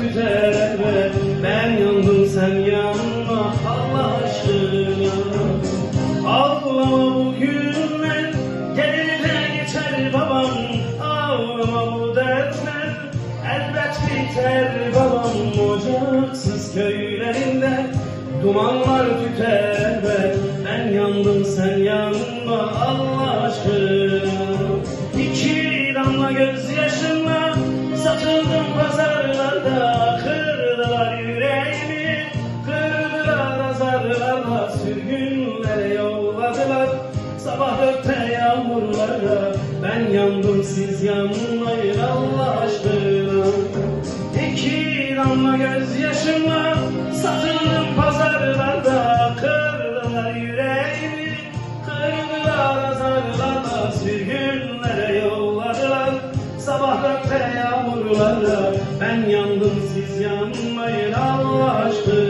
tüter elbet. Ben yandım sen yanma. Allah aşkına. Ağlama bugünler gelir de geçer babam. Ağlama bu dertler elbet biter babam. Ocaksız köylerinde dumanlar tüter elbet. Ben yandım sen yanma. Allah aşkına. İki damla gözyaşımla satıldım pazarlarda Kırdılar yüreğimi, kırdılar azarlarla Sürgünlere yolladılar, sabah dörtte yağmurlarla Ben yandım siz yanmayın Allah aşkına. İki damla gözyaşımla satıldım pazarlarda Kırdılar yüreğimi, kırdılar azarlarla Sürgünlere kapılara Ben yandım siz yanmayın. Allah aşkına.